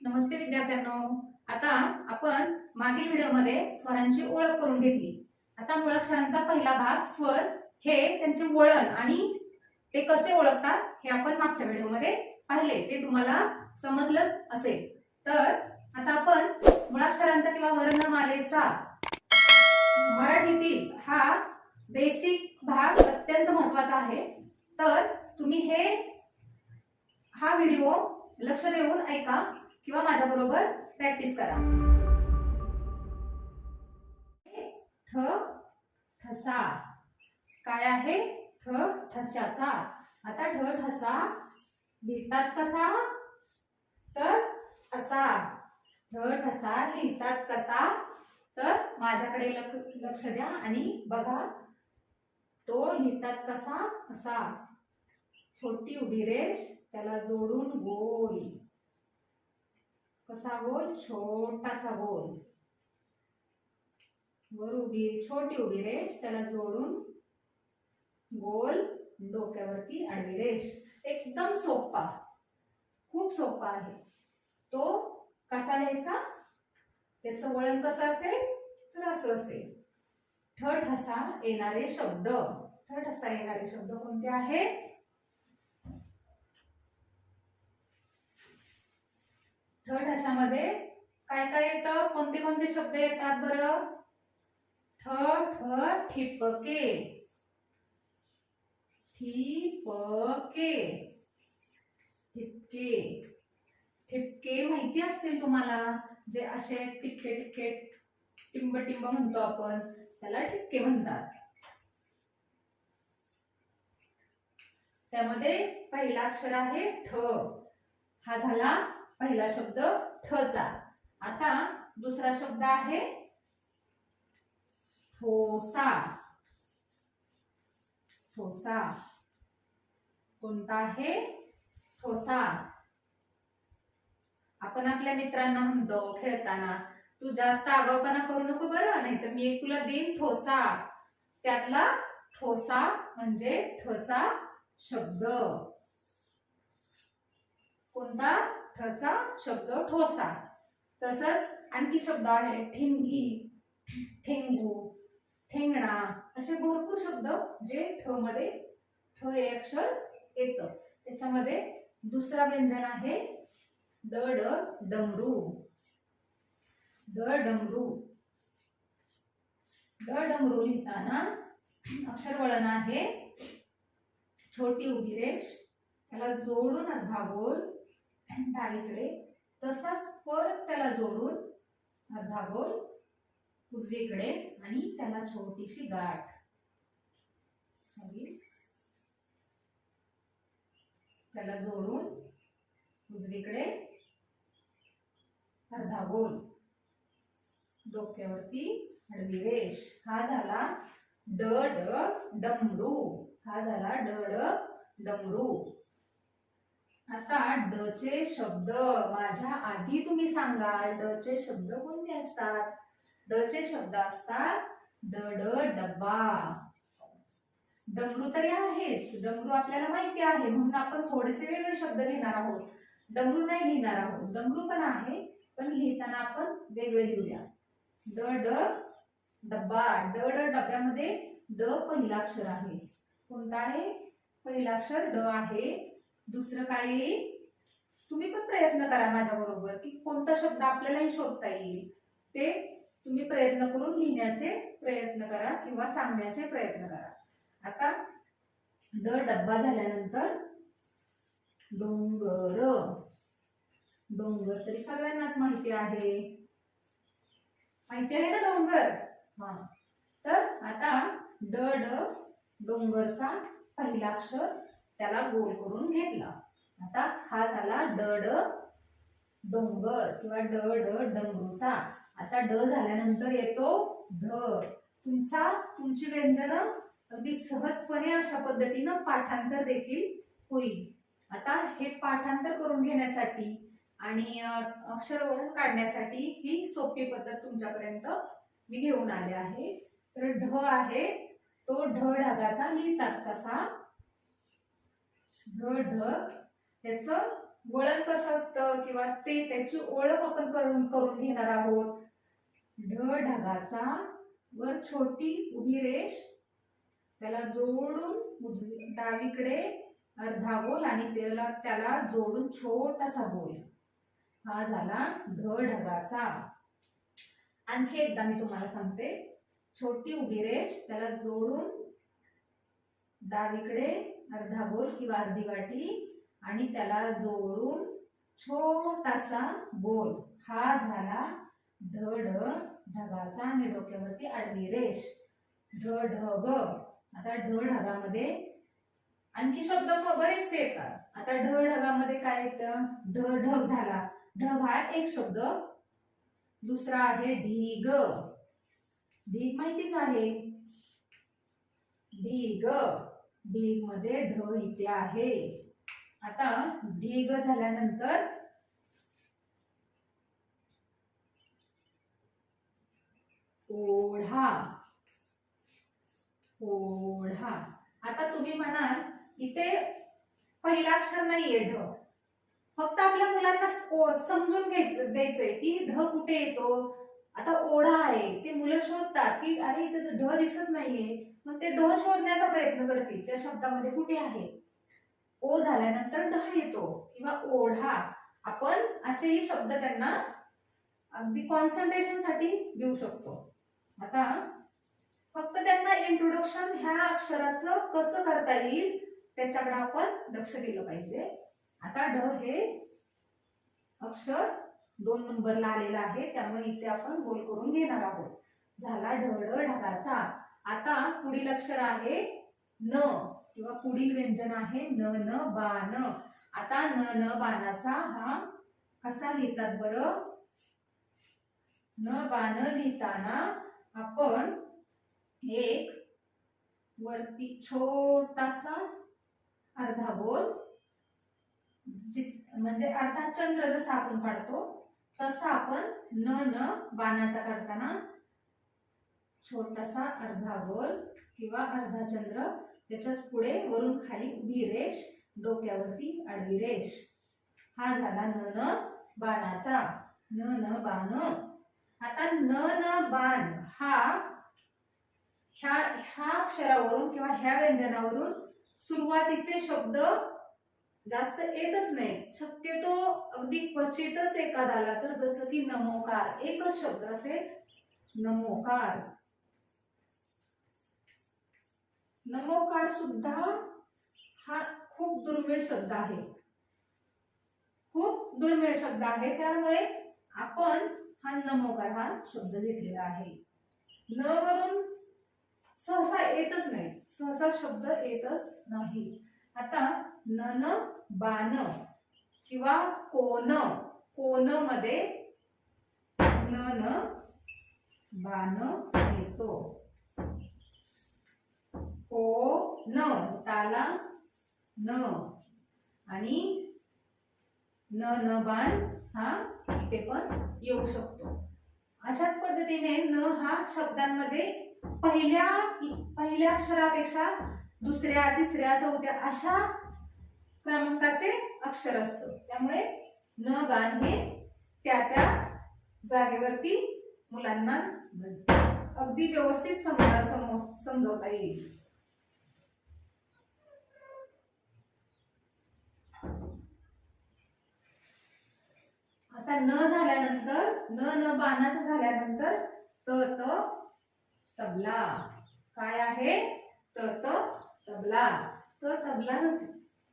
नमस्ते विद्यार्थ्यांनो. आता आपण मागील व्हिडिओमध्ये स्वरांची ओळख करून घेतली. आता मुळाक्षरांचा पहिला भाग स्वर हे त्यांचे वळण आणि ते कसे ओळखतात हे आपण मागच्या व्हिडिओमध्ये पाहिले. ते तुम्हाला समजलंच असेल. तर आता आपण मुळाक्षरांचा किंवा वर्णमालेचा मराठीतील हा बेसिक भाग अत्यंत महत्त्वाचा आहे. तर तुम्ही हे हा व्हिडिओ लक्ष देऊन ऐका. किंवा माझ्याबरोबर प्रॅक्टिस करा. ठ ठसा. काय आहे? ठ ठशाचा आता ठ ठसा. लिहितात कसा? तर असा. ठ ठसा. लिहितात कसा? तर माझ्याकडे लक्ष लक्ष द्या आणि बघा. तो लिहितात कसा? असा. छोटी उभी रेष. त्याला जोडून गोल. कसा गोल छोटासा गोल वर उभी छोटी उभी रेष त्याला जोडून गोल डोक्यावरती आडवी रेष. एकदम सोपा. खूप सोपा आहे. तो कसा लिहायचा? त्याचं वळण कसं असेल? तर असं असेल. ठ ठसा येणारे शब्द. ठ ठसा येणारे शब्द कोणते आहेत? ठ ठशामध्ये काय काय येतं? कोणते कोणते शब्द येतात बरं? ठ ठ ठिपके. ठिपके. ठिपके. ठिपके माहिती असतील तुम्हाला? जे असे टिपके टिपके टिंब टिंब म्हणतो आपण त्याला ठिपके म्हणतात. त्यामध्ये पहिला अक्षर आहे ठ. हा झाला पहिला शब्द ठचा आता दुसरा शब्द आहे ठोसा. ठोसा. कोणता आहे? ठोसा. आपण आपल्या मित्रांना म्हणतो खेळताना तू जास्त आगाऊपणा करू नको बरं नाही तर मी एक तुला देईन ठोसा. त्यातला ठोसा म्हणजे ठचा शब्द. कोणता? ठचा शब्द ठोसा. तसंच आणखी शब्द आहे ठिणगी ठेंगू ठेंगणा असे भरपूर शब्द जे ठ मध्ये ठ हे अक्षर येतं. त्याच्यामध्ये दुसरा व्यंजन आहे द ड डमरू द डमरू ड डमरू लिहिताना अक्षर वळण आहे छोटी उभी रेष त्याला जोडून अर्धा गोल डावीकडे तसाच परत त्याला जोडून अर्धा गोल उजवीकडे आणि त्याला छोटीशी गाठ. त्याला जोडून उजवीकडे अर्धा गोल. डोक्यावरती आडवी रेष. हा झाला ड डमरू. हा झाला ड डमरू. आता ड चे शब्द माझ्या आधी तुम्ही सांगा ड चे शब्द कोणते असतात? ड चे शब्द असतात ड ड डब्बा डमरू तरी आहेच. डमरू आपल्याला माहिती आहे. म्हणून आपण थोडेसे वेगळे शब्द लिहिणार आहोत. डमरू नाही लिहिणार आहोत. डमरू पण आहे पण लिहिताना आपण वेगळे लिहूया. ड ड डब्बा ड ड डब्यामध्ये ड पहिला अक्षर आहे. कोणता आहे? पहिला अक्षर ड आहे. दुसरं काय येईल तुम्ही पण प्रयत्न करा माझ्याबरोबर की कोणता शब्द आपल्यालाही शोधता येईल. ते तुम्ही प्रयत्न करून लिहिण्याचे प्रयत्न करा किंवा सांगण्याचे प्रयत्न करा. आता ड डब्बा झाल्यानंतर डोंगर. डोंगर तरी सगळ्यांनाच माहिती आहे. माहिती आहे ना डोंगर? हा. तर आता ड ड डोंगरचा पहिला अक्षर त्याला गोल करून घेतला. आता हा झाला ड ड डोंगर किंवा ड ड डमरूचा. आता ड झाल्यानंतर येतो ध तुमचा तुमची व्यंजनं अगदी सहजपणे अशा पद्धतीनं पाठांतर देखील होईल. आता हे पाठांतर करून घेण्यासाठी आणि अ, अक्षर काढण्यासाठी ही सोपी पद्धत तुमच्यापर्यंत मी घेऊन आले आहे. तर ढ आहे तो ढ ढगाचा लिहितात कसा? ढ ढग त्याचं वळण कसं असतं किंवा ते त्याची ओळख आपण करून करून घेणार आहोत. ढ ढगाचा वर छोटी उभी रेष त्याला जोडून उजवी डावीकडे अर्धा गोल आणि त्याला त्याला जोडून छोटासा गोल हा झाला ढ ढगाचा आणखी एकदा मी तुम्हाला सांगते. छोटी उभी रेष त्याला जोडून डावीकडे अर्धा गोल किंवा अर्धी वाटी आणि त्याला जोडून छोटासा गोल हा झाला ढ ढगाचा आणि डोक्यावरती आडवी रेष. ढ ढग आता ढ ढगामध्ये आणखी शब्द बरेचसे येतात. आता ढ ढगामध्ये काय येतं? ढ ढग झाला. ढग हा एक शब्द. दुसरा आहे ढीग. ढीग माहितीच आहे. ढीग. ढीगमध्ये ढ इथे आहे. आता ढीग झाल्यानंतर ओढा. ओढा. आता तुम्ही म्हणाल इथे पहिला अक्षर नाहीये ढ. फक्त आपल्या मुलांना समजून घ्यायचं द्यायचंय की ढ कुठे येतो? आता ओढा आहे. ते मुलं शोधतात की अरे इथे ढ दिसत नाहीये. मग ते ढ शोधण्याचा प्रयत्न करतील. त्या शब्दामध्ये कुठे आहे? ओ झाल्यानंतर ढ येतो किंवा ओढा. आपण असेही शब्द त्यांना अगदी कॉन्सन्ट्रेशनसाठी देऊ शकतो. आता फक्त त्यांना इंट्रोडक्शन ह्या अक्षराचं कसं करता येईल त्याच्याकडे आपण लक्ष दिलं पाहिजे. आता ढ हे अक्षर दोन नंबरला आलेलं आहे. त्यामुळे इथे आपण गोल करून घेणार आहोत. झाला ढ ढ ढगाचा. आता पुढील अक्षर आहे न किंवा पुढील व्यंजन आहे न न बाण. आता न न बाणाचा हा कसा लिहितात बरं? न बाण लिहिताना आपण एक वरती छोटासा अर्धा गोल म्हणजे अर्धा चंद्र जसा आपण काढतो तसा आपण न न बाणाचा काढताना छोटासा अर्धा गोल किंवा अर्धा चंद्र त्याच्याच पुढे वरून खाली उभी रेष डोक्यावरती आडवी रेष. हा झाला न न बाणाचा. न न बाण. आता न न बाण हा ह्या ह्या अक्षरावरून किंवा ह्या व्यंजनावरून सुरुवातीचे शब्द जास्त येतच नाही. शक्यतो अगदी क्वचितच एखादा आला तर जसं की नमोकार एकच शब्द असेल नमोकार. नमोकार सुद्धा हा खूप दुर्मिळ शब्द आहे. खूप दुर्मिळ शब्द आहे. त्यामुळे आपण हा नमोकार हा शब्द घेतलेला आहे. न वरून सहसा येतच नाही. सहसा शब्द येतच नाही. आता न न बाण किंवा कोन कोनमध्ये न न बाण येतो. को न ताला न. आणि न न बाण हा इथे पण येऊ शकतो. अशाच पद्धतीने न हा शब्दांमध्ये पहिल्या पहिल्या अक्षरापेक्षा दुसऱ्या तिसऱ्या चौथ्या अशा क्रमांकाचे अक्षर असतं. त्यामुळे न बाण हे त्या त्या जागेवरती मुलांना म्हणजे अगदी व्यवस्थित समजा समो- समजवता येईल. आता न झाल्यानंतर न न बाणाचं झाल्यानंतर त त तबला. काय आहे? त त तबला. त तबला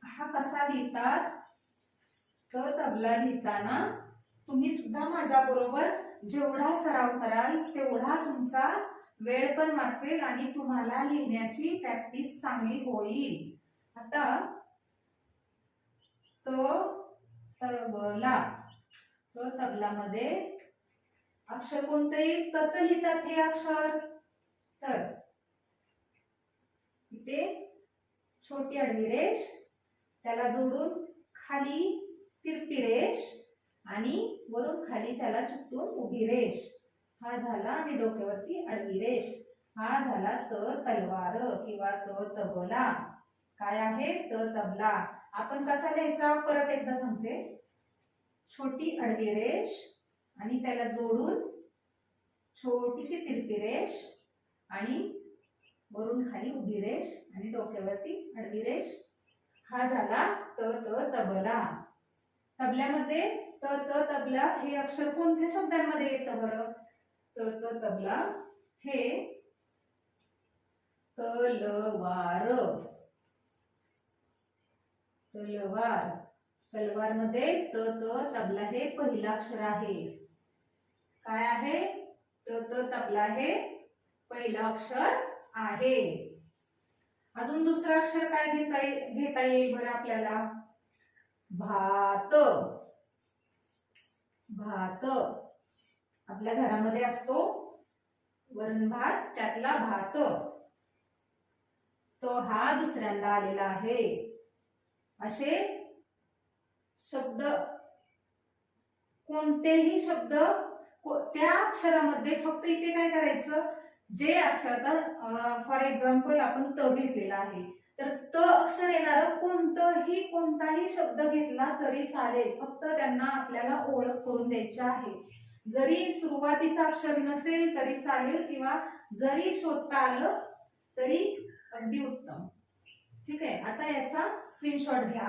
हा कसा लिहितात? त तबला लिहिताना तुम्ही सुद्धा माझ्या बरोबर जेवढा सराव कराल तेवढा तुमचा वेळ पण वाचेल आणि तुम्हाला लिहिण्याची प्रॅक्टिस चांगली होईल. आता त तबला. तर तबलामध्ये अक्षर कोणतं येईल कसं लिहितात हे अक्षर? तर इथे छोटी आडवी रेष त्याला जोडून खाली तिरपी रेष आणि वरून खाली त्याला चुकून उभी रेष. हा झाला आणि डोक्यावरती आडवी रेष. हा झाला त तलवार किंवा त तबला. काय आहे? त तबला. आपण कसा लिहायचा? परत एकदा सांगते. छोटी आडवी रेष आणि त्याला जोडून छोटीशी तिरपी रेष आणि वरून खाली उभी रेष आणि डोक्यावरती आडवी रेष. हा झाला त त तबला. तबल्यामध्ये त त तबला हे अक्षर कोणत्या शब्दांमध्ये येतं बरं? त त तबला हे तलवार. तलवार. तलवारमध्ये त त तबला हे पहिला अक्षर आहे. काय आहे? त त तबला हे पहिलं अक्षर आहे. अजून दुसरं अक्षर काय घेता घेता येईल बरं आपल्याला? भात. भात. आपल्या घरामध्ये असतो वरण भात त्यातला भात. तो हा दुसऱ्यांदा आलेला आहे. असे शब्द कोणतेही शब्द त्या अक्षरामध्ये फक्त इथे काय करायचं? जे अक्षर फॉर एक्झाम्पल आपण त घेतलेला आहे. तर त अक्षर येणार कोणतंही कोणताही शब्द घेतला तरी चालेल. फक्त त्यांना आपल्याला ओळख करून द्यायची आहे. जरी सुरुवातीचा अक्षर नसेल तरी चालेल किंवा जरी शोधता आलं तरी अगदी उत्तम. ठीक आहे? आता याचा स्क्रीनशॉट घ्या.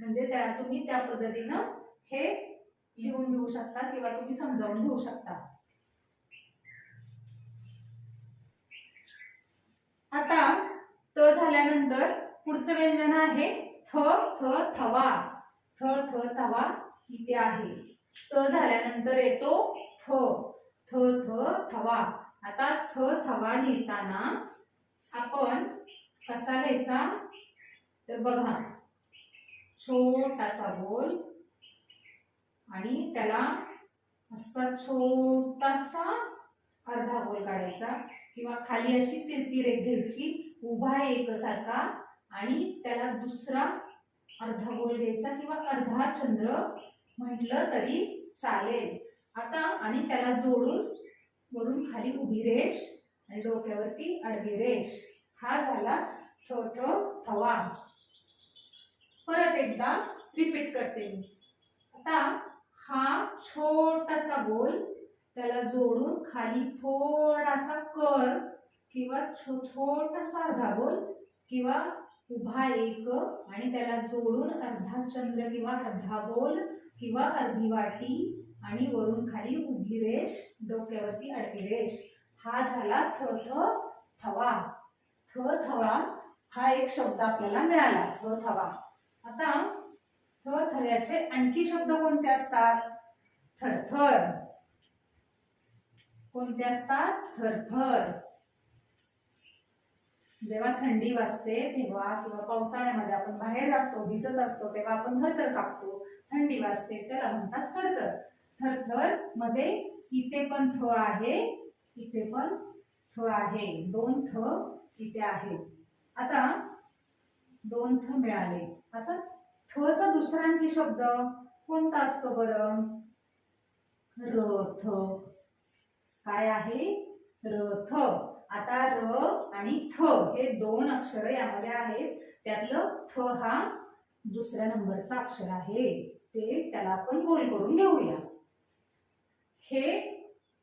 म्हणजे त्या तुम्ही त्या पद्धतीनं हे लिहून घेऊ शकता किंवा तुम्ही समजावून घेऊ शकता. आता त झाल्यानंतर पुढचं व्यंजन आहे थ थ थवा. थ थ थवा इथे आहे. त झाल्यानंतर येतो थ थ थ थवा. आता थ थवा लिहिताना आपण कसा घ्यायचा? तर बघा. छोटासा गोल. आणि त्याला असा छोटासा अर्धा गोल काढायचा. किंवा खाली अशी तिरपी रेख घ्यायची. उभा एकसारखा. आणि त्याला दुसरा अर्धा गोल घ्यायचा. किंवा अर्धा चंद्र म्हटलं तरी चालेल. आता आणि त्याला जोडून वरून खाली उभी रेष आणि डोक्यावरती आडवी रेष. हा झाला थो थवा परत एकदा रिपीट करते मी. आता हा छोटासा गोल त्याला जोडून खाली थोडासा कर किंवा छो छोटासा अर्धा गोल किंवा उभा एक आणि त्याला जोडून अर्धा चंद्र किंवा अर्धा गोल किंवा अर्धी वाटी आणि वरून खाली उभी रेष डोक्यावरती आडवी रेष. हा झाला थ थ थवा. थ थवा हा एक शब्द आपल्याला मिळाला. थ थवा. आता थ थव्याचे आणखी शब्द कोणते असतात? थरथर कोणते असतात? थरथर जेव्हा थंडी वाजते तेव्हा किंवा पावसाळ्यामध्ये आपण बाहेर असतो भिजत असतो तेव्हा आपण थरथर कापतो. थंडी वाजते त्याला म्हणतात थरथर थरथरमध्ये इथे पण थ आहे इथे पण थ आहे. दोन थ इथे आहे आता दोन थ मिळाले. आता थचा दुसरा आणखी शब्द. कोणता असतो बरं? रथ. काय आहे? रथ. आता र आणि थ हे दोन अक्षर यामध्ये आहेत. त्यातलं थ हा दुसऱ्या नंबरचा अक्षर आहे. ते त्याला आपण गोल करून घेऊया. हे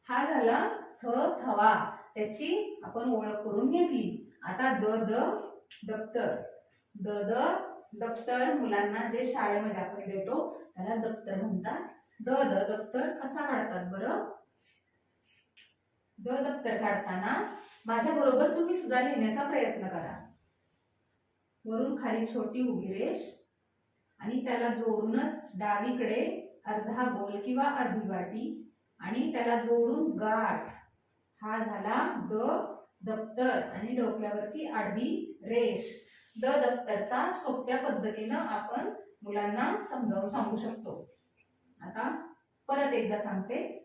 हा झाला थ थवा. त्याची आपण ओळख करून घेतली. आता द द दप्तर. द द दप्तर मुलांना जे शाळेमध्ये आपण देतो त्याला दप्तर म्हणतात. द द दप्तर कसा काढतात बरं? द दप्तर काढताना माझ्या बरोबर तुम्ही सुद्धा लिहिण्याचा प्रयत्न करा. वरून खाली छोटी उभी रेष आणि त्याला जोडूनच डावीकडे अर्धा गोल किंवा अर्धी वाटी आणि त्याला जोडून गाठ. हा झाला द दप्तर आणि डोक्यावरती आडवी रेष. द दप्तरचा सोप्या पद्धतीनं आपण मुलांना समजावून सांगू शकतो. आता परत एकदा सांगते.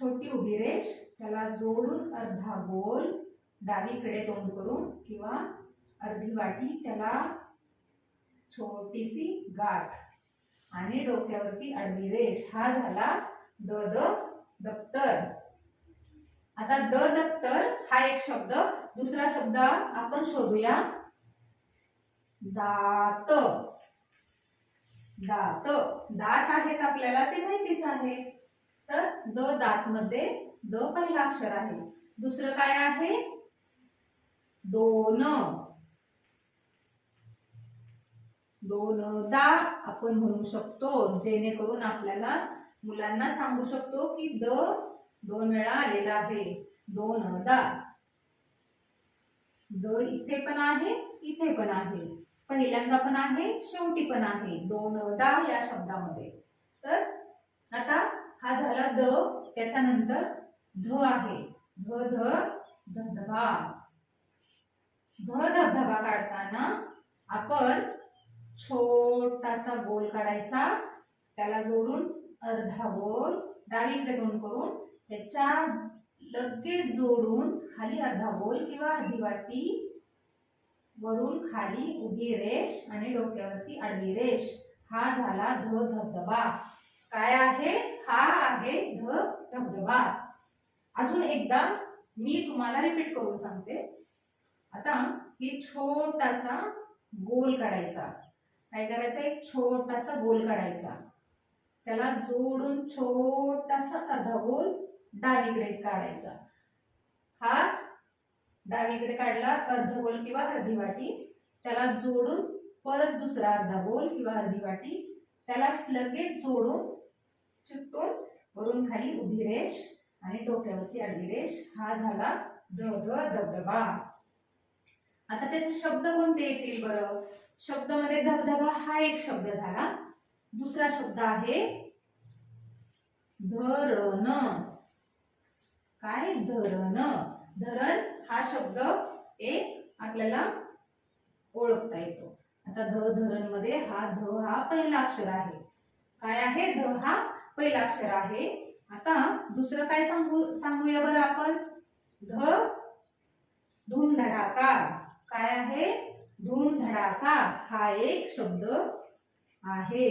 छोटी उभी रेष त्याला जोडून अर्धा गोल डावीकडे तोंड करून किंवा अर्धी वाटी त्याला छोटीशी गाठ आणि डोक्यावरती आडवी रेष. हा झाला द द दप्तर. आता द दप्तर हा एक शब्द दुसरा शब्द आपण शोधूया. दात. दात. दात आहेत आपल्याला ते माहितीच आहे. तर द दात मध्ये द पहिला अक्षर आहे. दुसरं काय आहे? दोन. दोन दा आपण म्हणू शकतो जेणेकरून आपल्याला मुलांना सांगू शकतो की द दोन वेळा आलेला आहे. दोन दा द इथे पण आहे इथे पण आहे. पहिल्यांदा पण आहे शेवटी पण आहे. दोन दा या शब्दामध्ये. तर आता हा झाला द त्याच्यानंतर ध आहे. ध ध धबधबा. ध धबधबा काढताना आपण छोटासा गोल काढायचा. त्याला जोडून अर्धा गोल डावीकडे तोंड करून त्याच्या लगेच जोडून खाली अर्धा गोल किंवा अर्धी वाटी वरून खाली उभी रेष आणि डोक्यावरती आडवी रेष. हा झाला ध धबधबा काय आहे? हा आहे ध धबधबा अजून एकदा मी तुम्हाला रिपीट करून सांगते. आता हे छोटासा गोल काढायचा. काय करायचा? एक छोटासा गोल काढायचा. त्याला जोडून छोटासा अर्धा गोल डावीकडे काढायचा. हा डावीकडे काढला अर्ध गोल किंवा अर्धी वाटी. त्याला जोडून परत दुसरा अर्धा गोल किंवा अर्धी वाटी. त्याला लगेच जोडून चिकटून वरून खाली उभी रेश आणि डोक्यावरती आडवी रेश हा झाला ध धबधबा आता त्याचे शब्द कोणते येतील बरं? शब्दामध्ये धबधबा हा एक शब्द झाला. दुसरा शब्द आहे धरण. काय? धरण. धरण हा शब्द एक आपल्याला ओळखता येतो. आता ध धरणमध्ये हा ध हा पहिला अक्षर आहे. काय आहे? ध हा पहिला अक्षर आहे. आता दुसरं काय सांगू सांगूया बरं आपण? ध धूम धडाका काय आहे? धूम धडाका हा एक शब्द आहे.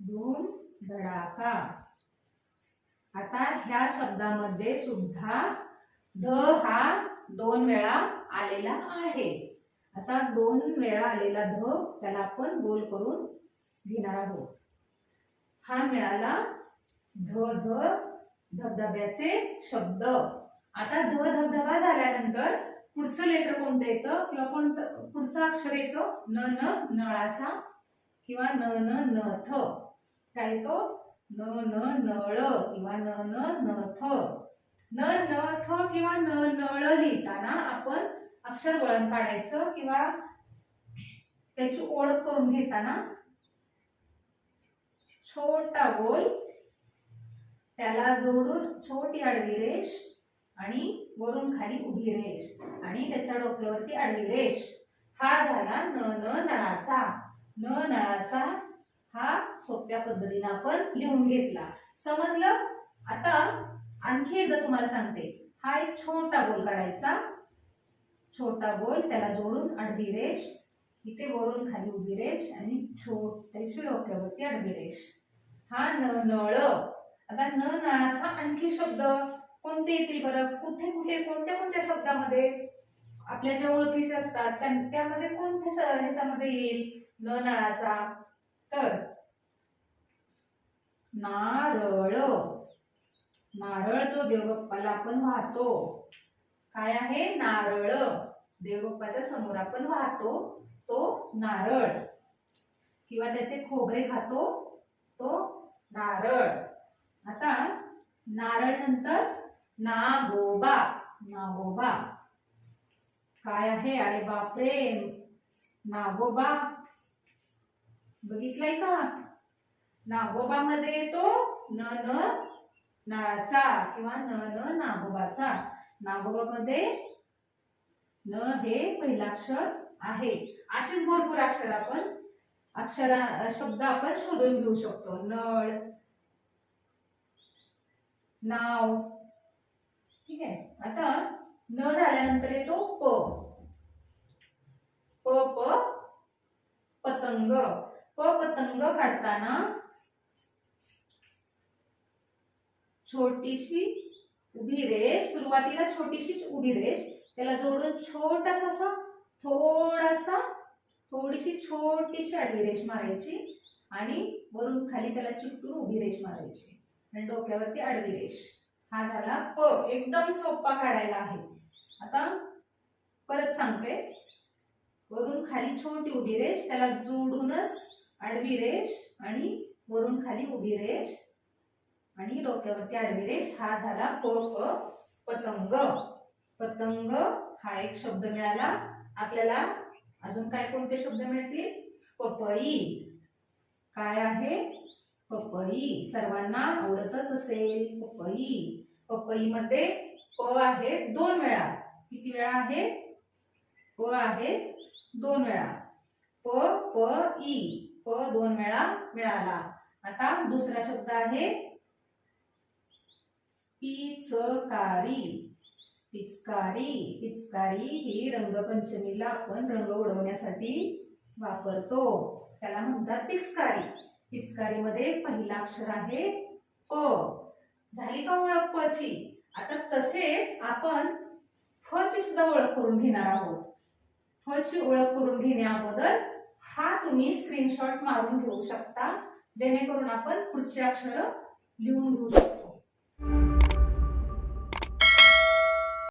धूम धडाका आता ह्या शब्दामध्ये सुद्धा ध हा दोन वेळा आलेला आहे. आता दोन वेळा आलेला ध त्याला आपण गोल करून घेणार आहोत. हा मिळाला ध ध धबधब्याचे शब्द. आता ध धबधबा झाल्यानंतर पुढचं लेटर कोणतं येतं? किंवा कोणचं पुढचं अक्षर येतं? न न नळाचा किंवा न न नथ काय येतो? न न नळ किंवा न न नथ न नथ किंवा न नळ लिहिताना आपण अक्षर वळण काढायचं किंवा त्याची ओळख करून घेताना छोटा गोल त्याला जोडून छोटी आडवी रेष आणि वरून खाली उभी रेष आणि त्याच्या डोक्यावरती आडवी रेष. हा झाला न न नळाचा. न नळाचा हा सोप्या पद्धतीने आपण लिहून घेतला. समजलं? आता आणखी एकदा तुम्हाला सांगते. हा एक छोटा गोल काढायचा. छोटा गोल त्याला जोडून आडवी रेष इथे वरून खाली उभी रेष आणि छोट्याशी डोक्यावरती आडवी रेष. हा न नळ. आता न नळाचा आणखी शब्द कोणते येतील बरं? कुठे कुठे कोणत्या कोणत्या शब्दामध्ये? आपल्या ज्या ओळखीचे असतात त्यामध्ये कोणत्या श- ह्याच्यामध्ये येईल? न नळाचा. तर नारळ. नारळ जो देवबाप्पाला आपण वाहतो काय आहे? नारळ. देवबाप्पाच्या समोर आपण वाहतो तो नारळ. किंवा त्याचे खोबरे खातो तो नारळ. आता नारळ नंतर नागोबा. नागोबा. काय आहे? अरे बापरे. नागोबा. बघितलंय का? नागोबा मध्ये येतो न न नळाचा किंवा न न नागोबाचा. नागोबामध्ये न हे पहिला अक्षर आहे. असेच भरपूर अक्षर आपण अक्षरा शब्द आपण शोधून घेऊ शकतो. नळ नाव. ठीक आहे? आता न झाल्यानंतर येतो प. प प पतंग. प पतंग काढताना छोटीशी उभी रेष सुरुवातीला छोटीशी उभी रेष त्याला जोडून छोटासा असा थोडासा थोडीशी छोटीशी आडवी रेष मारायची आणि वरून खाली त्याला चिकटून उभी रेष मारायची. आणि डोक्यावरती आडवी रेष. हा झाला प. एकदम सोपा काढायला आहे. आता परत सांगते. वरून खाली छोटी उभी रेष त्याला जोडूनच आडवी रेष आणि वरून खाली उभी रेष आणि डोक्यावरती आडवी रेष हा झाला प प पतंग. पतंग हा एक शब्द मिळाला. आपल्याला अजून काय कोणते शब्द मिळतील? पपई. काय आहे? पपई. सर्वांना आवडतच असेल पपई. पपईमध्ये प आहे दोन वेळा. किती वेळा आहे? प आहे दोन वेळा. प प ई. प दोन वेळा मिळाला. आता दुसरा शब्द आहे पिचकारी. पिचकारी पिचकारी ही रंगपंचमीला आपण रंग उडवण्यासाठी वापरतो. त्याला म्हणतात पिचकारी. पिचकारीमध्ये पहिला अक्षर आहे प. झाली का ओळख पची? आता तसेच आपण फची सुद्धा ओळख करून घेणार आहोत. फची ओळख करून घेण्या अगोदर हा तुम्ही स्क्रीनशॉट मारून घेऊ शकता. जेणेकरून आपण पुढची अक्षर लिहून घेऊ शकतो.